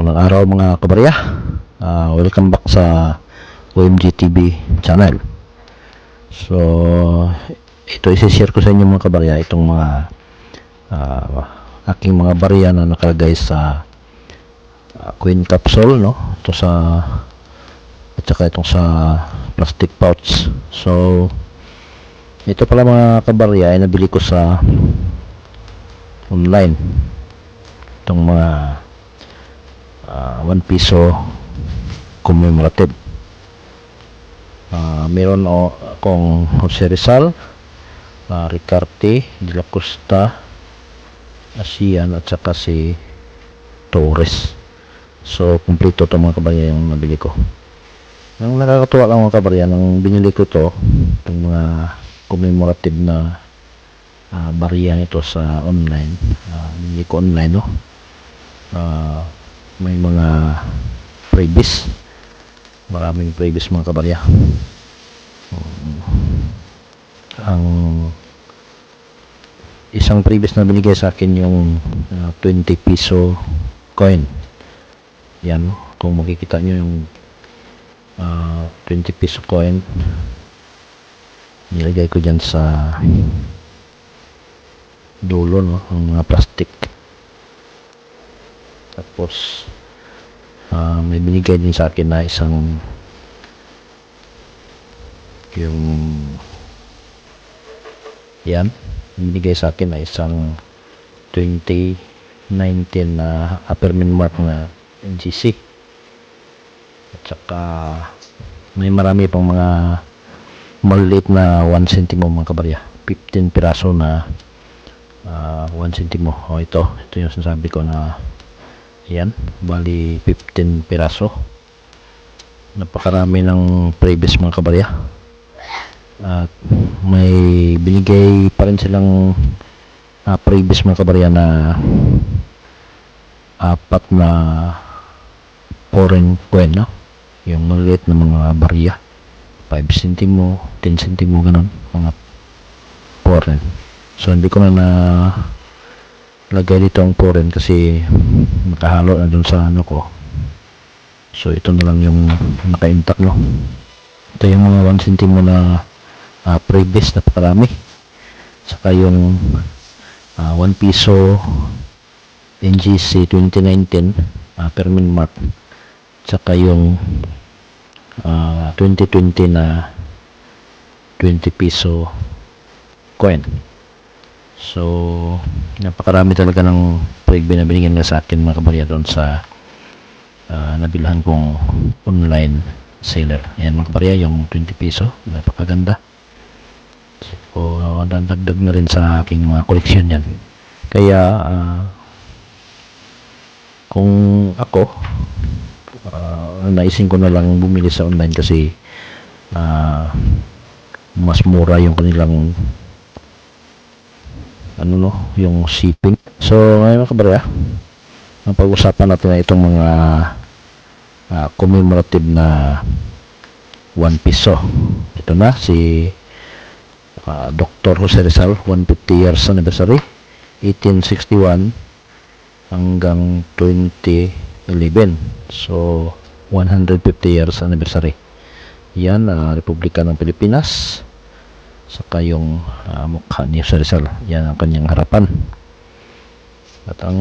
Magandang araw mga kabarya. Ah, welcome back sa OMG TV channel. So, ito isi-share ko sa inyo mga kabarya itong mga ah, aking mga barya na nakalagay sa ah, queen capsule no. Ito sa at saka itong sa plastic pouch. So, ito pala mga kabarya ay nabili ko sa online. Itong mga ah, 1 piso commemorative. Ah, meron o akong Jose Rizal, uh, Ricarte, De La Costa, Asian at saka si Torres. So, kumpleto ito mga kabarya yung nabili ko. Ang nakakatuwa lang mga kabarya, nang binili ko to, itong mga commemorative na uh, barya nito sa online. Uh, binili ko online, no? Ah, may mga freebies. Maraming freebies mga kabarya. Ang isang freebies na binigay sa akin yung ah, 20 piso coin. Yan kung makikita nyo yung ah, 20 piso coin nilagay ko dyan sa dulo no ang plastic tapos ah, may binigay din sa akin na isang yung yan binigay sa akin na isang 2019 na upper min mark na NGC at saka may marami pang mga maliliit na 1 centimo mga kabarya. 15 piraso na ah, 1 centimo o ito ito yung sinasabi ko na Ayan, bali 15 piraso. Napakarami ng previous mga kabarya. At may binigay pa rin silang uh, previous mga kabarya na apat na foreign coin, no? Yung maliit na mga barya. 5 centimo, 10 centimo, ganun. Mga foreign. So, hindi ko na na lagay dito ang foreign kasi nakahalo na dun sa ano ko. So ito na lang yung naka-intact no? Ito yung mga 1 centimo na uh, previous na pakarami. Saka yung uh, 1 piso NGC 2019 uh, per min mark. Saka yung uh, 2020 na 20 piso coin So, napakarami talaga ng pwede na binigyan nga sa akin mga kabarya doon sa uh, nabilhan kong online seller. Ayan mga kabarya, yung 20 piso. Napakaganda. So, uh, dagdag na rin sa aking mga koleksyon yan. Kaya, uh, kung ako, uh, naisin ko na lang bumili sa online kasi uh, mas mura yung kanilang ano no, yung shipping. So, ngayon mga kabarya, ang pag-usapan natin na itong mga uh, commemorative na 1 piso. Ito na, si uh, Dr. Jose Rizal, 150 years anniversary, 1861 hanggang 2011. So, 150 years anniversary. Yan, uh, Republika ng Pilipinas saka yung uh, mukha ni Sir Rizal. Yan ang kanyang harapan. At ang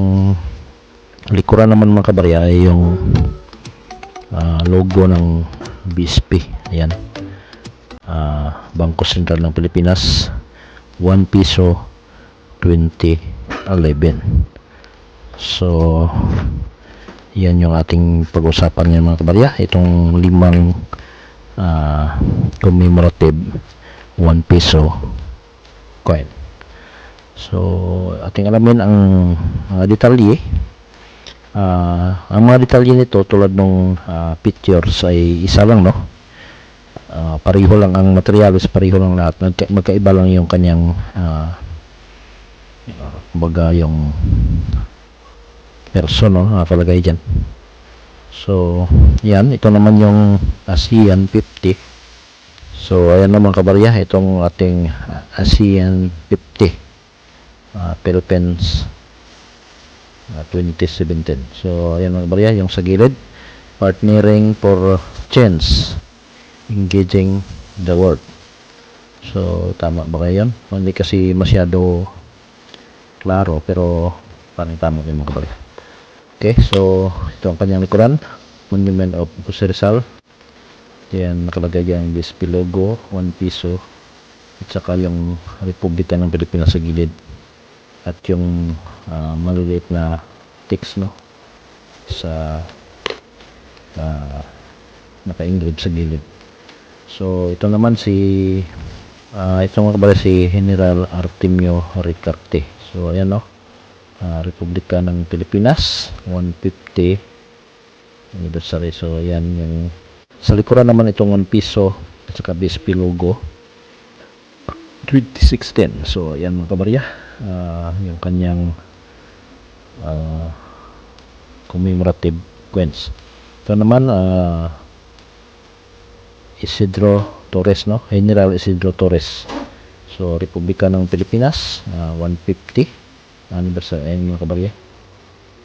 likuran naman mga kabarya ay yung uh, logo ng BSP ayan. Uh, Bangko Sentral ng Pilipinas. 1 piso 2011 so yan yung ating pag-usapan ngayon mga kabarya. Itong limang uh, commemorative 1 peso coin. So, ating alamin ang mga detalye. Uh, ang mga detalye nito tulad ng uh, pictures ay isa lang, no? Uh, pareho lang ang materials, pareho lang lahat. Magka, magkaiba lang yung kanyang uh, kumbaga yung person, no? Nakalagay dyan. So, yan. Ito naman yung ASEAN 50 So, ayan naman kabarya, itong ating ASEAN 50 uh, Philippines ah, 2017. So, ayan mga kabarya, yung sa gilid. Partnering for change. Engaging the world. So, tama ba kayo yun? Hindi kasi masyado klaro, pero parang tama yung mga kabarya. Okay, so ito ang kanyang likuran. Monument of Jose Rizal. Yan, nakalagay yan yung DSP logo, 1 piso. At saka yung Republika ng Pilipinas sa gilid. At yung ah, maliliit na text, no? Sa uh, naka-engrave sa gilid. So, ito naman si ah ito mga kabala si General Artemio Ricarte. So, ayan no. Ah, Republika ng Pilipinas 150 anniversary. So, ayan yung sa likuran naman itong 1 piso at saka BSP logo 2016. So, ayan mga kabarya. Ah, yung kanyang ah, commemorative coins. Ito naman ah Isidro Torres, no? General Isidro Torres. So, Republika ng Pilipinas, ah, 150 anniversary ayun mga kabarya.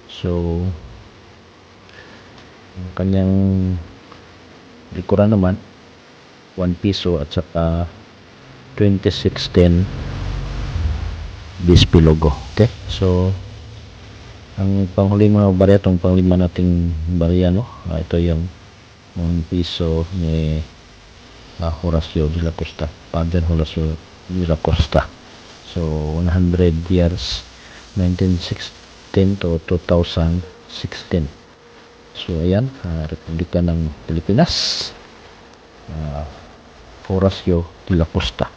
So, ang kanyang likuran naman 1 piso at saka 2016 BSP logo. Okay? So, ang panghuling mga barya, itong panglima nating barya, no? Ah, ito yung 1 piso ni ah, Horacio de la Costa. Father Horacio de la Costa. So, 100 years 1916 to 2016. So, ayan, ah, Republika ng Pilipinas. Ah, Horacio de la Costa.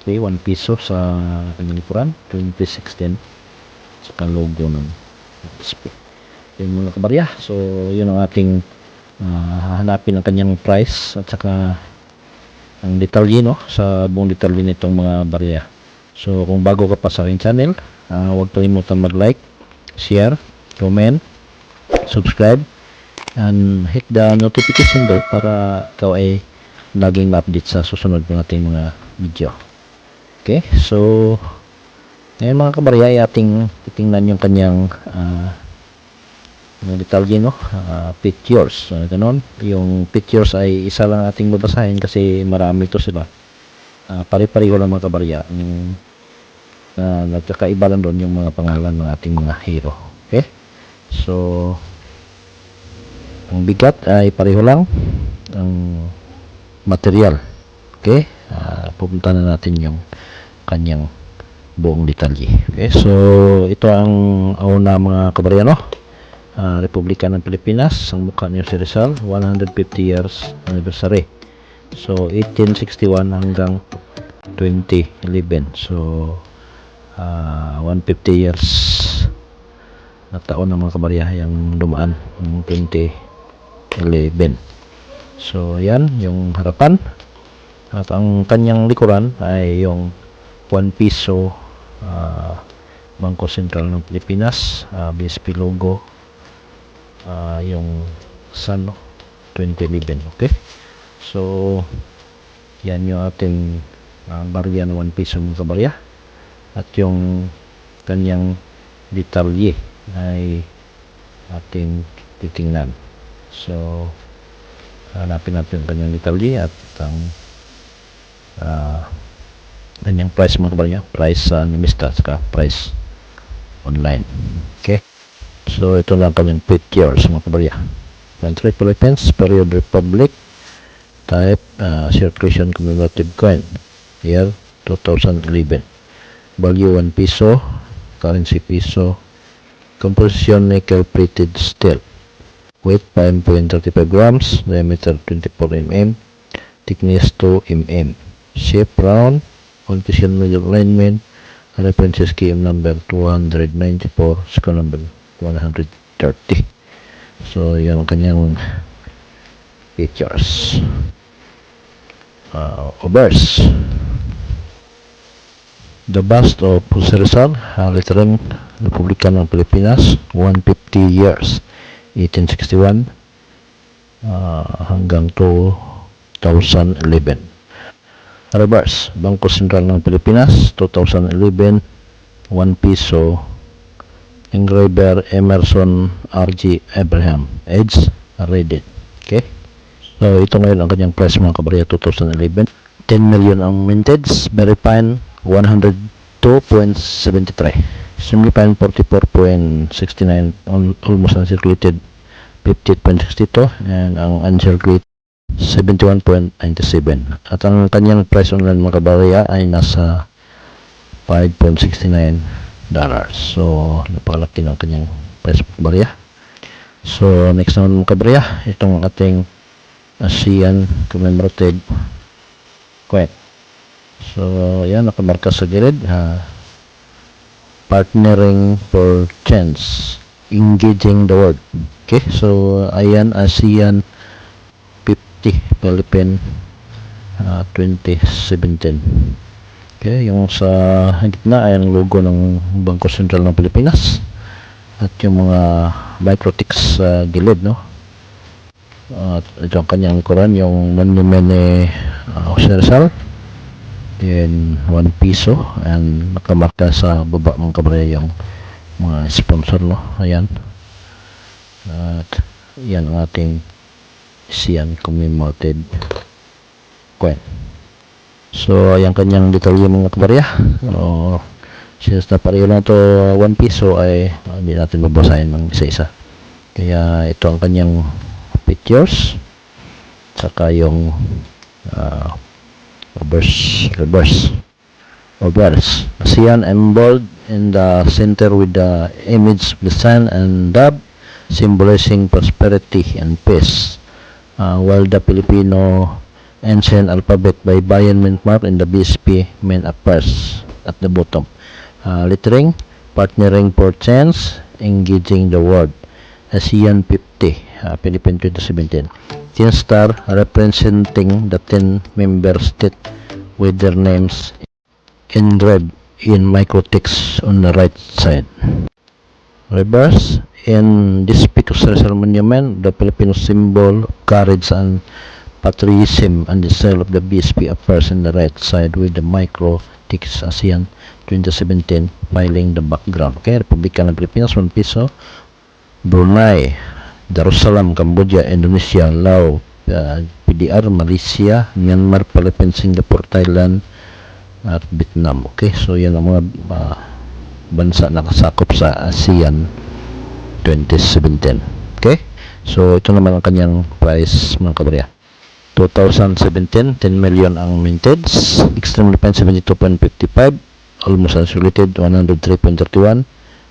Okay, 1 piso sa kanyang likuran, 2016 sa logo ng SP. Yung mga kabarya. So, yun ang ating ah, hanapin ang kanyang price at saka ang detalye no sa buong detalye nitong mga barya. So, kung bago ka pa sa aking channel, ah, huwag kalimutan mag-like, share, comment, subscribe, and hit the notification bell para ikaw ay laging ma-update sa susunod ng ating mga video. Okay, so ngayon mga kabarya ay ating titingnan yung kanyang ah, mga detalye no, Ah, pictures, uh, ganon. Yung pictures ay isa lang ating babasahin kasi marami to sila. Ah, pare-pareho lang mga kabarya. Yung na nagkakaiba lang doon yung mga pangalan ng ating mga hero. Okay? So, ang bigat ay pareho lang. Ang material. Okay? Ah, pupunta na natin yung kanyang buong detalye. Okay? So, ito ang una mga kabaryano. Ah, Republika ng Pilipinas. Ang mukha niyo si Rizal. 150 years anniversary. So, 1861 hanggang 2011. So, ah 150 years na taon ng mga kabarya yung dumaan ng 2011 so yan yung harapan at ang kanyang likuran ay yung 1 piso ah, Bangko Sentral ng Pilipinas ah, BSP logo ah, yung Sun no? 2011 okay so yan yung ating uh, barya ng 1 piso mga kabarya at yung kanyang detalye ay ating titingnan. So, hanapin natin ang kanyang detalye at ang uh, kanyang price mga kabarya. Price sa uh, Nimista at price online. Okay? So, ito lang kanyang pictures mga kabarya. Country Philippines, Period Republic, type uh, circulation commemorative coin, year 2011 value 1 piso, currency piso, composition nickel plated steel, weight 5.35 grams, diameter 24 mm, thickness 2 mm, shape round, position middle alignment, reference scheme number 294, score number 130. So, yan ang kanyang features. Uh, obverse. The bust of Jose Rizal, uh, Literan Republika ng Pilipinas, 150 years, 1861 uh, hanggang 2011. Reverse, Bangko Sentral ng Pilipinas, 2011, 1 piso, engraver Emerson R.G. Abraham. Age, read it. Okay? So, ito ngayon ang kanyang price mga kabarya 2011. 10 million ang mintage, very fine 102.73. Extremely fine 44.69, al- almost uncirculated 58.62 and ang uncirculated 71.97. At ang kanyang price online mga kabarya ay nasa 5.69 dollars. So, napakalaki ng kanyang price mga kabarya. So, next naman mga kabarya, itong ating ASEAN commemorative coin. So, yan, nakamarka sa gilid. ha partnering for chance. Engaging the world. Okay, so, ayan, ASEAN 50 Philippine ah, 2017. Okay, yung sa gitna ay ang logo ng Bangko Sentral ng Pilipinas at yung mga microtics sa gilid, no? At ito ang kanyang koran, yung monument ni uh, Jose Rizal. Then, 1 piso. And nakamarka sa baba ng kabarya yung mga sponsor, no? Ayan. At yan ang ating siyan commemorated coin. So, ayan kanyang detalye mga kabarya. So, since na pareho lang to 1 piso ay ah, hindi natin babasahin ng isa-isa. Kaya ito ang kanyang pictures saka yung uh, reverse reverse reverse ASEAN embold in the center with the image of the sun and dove symbolizing prosperity and peace. Uh, while the Filipino ancient alphabet by Bayan mint mark in the BSP main affairs at the bottom. Uh, lettering partnering for chance engaging the world. ASEAN 50 uh, Philippine 2017 10 star representing the 10 member state with their names engraved in microtext on the right side. Reverse in this pictorial monument the Filipino symbol of courage and patriotism and the cell of the BSP appears on the right side with the micro text ASEAN 2017 filing the background. Okay Republika ng Pilipinas 1 piso Brunei Darussalam, Cambodia, Indonesia, Laos, uh, PDR, Malaysia, Myanmar, Philippines, Singapore, Thailand, at Vietnam. Okay, so yan ang mga uh, bansa na kasakop sa ASEAN 2017. Okay, so ito naman ang kanyang price mga kabarya. 2017, 10 million ang mintage, extremely fine 72.55, almost uncirculated 103.31,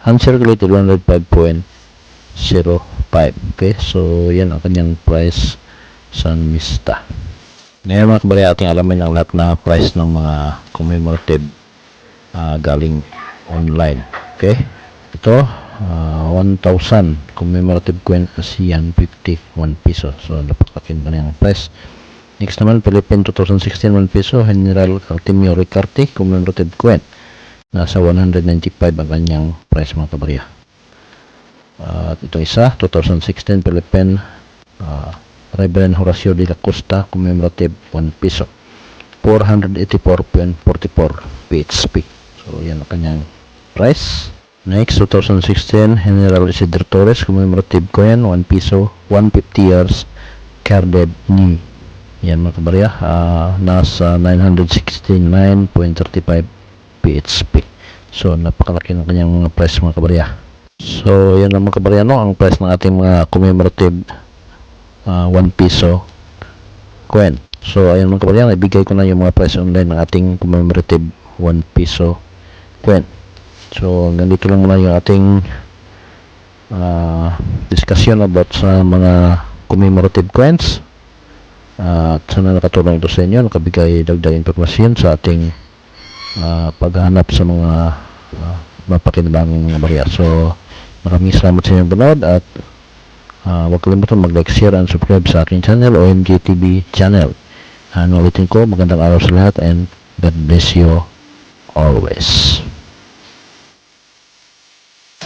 uncirculated 105.05. Okay, so yan ang kanyang price sa Mista. Ngayon mga kabarya, ating alamin ang lahat na price ng mga commemorative ah, galing online. Okay, ito ah, 1,000 commemorative coin ASEAN 50 1 piso. So napakakin pa niyang price. Next naman, Philippine 2016 1 piso, General Artemio Ricarte commemorative coin. Nasa 195 ang kanyang price mga kabarya. At ito isa, 2016 Philippine uh, Reverend Horacio de la Costa commemorative 1 piso. 484.44 PHP. So, yan ang kanyang price. Next, 2016 General Isidro Torres commemorative coin 1 piso, 150 years carded ni. Yan mga kabarya, ah, nasa 969.35 PHP. So, napakalaki ng kanyang price mga kabarya. So, yan mga kabaryano, ang price ng ating mga commemorative uh, 1 piso coin. So, ayan mga kabaryano, ibigay ko na yung mga price online ng ating commemorative 1 piso coin. So, ganito lang muna yung ating uh, discussion about sa mga commemorative coins. Uh, at sana nakatulong ito sa inyo, nakabigay dagdag impormasyon sa ating uh, paghanap sa mga uh, mapakinabangang mga barya. So, Maraming salamat sa inyong panood at uh, huwag kalimutan mag-like, share, and subscribe sa aking channel, OMGTV channel. Ano ulitin ko, magandang araw sa lahat and God bless you always.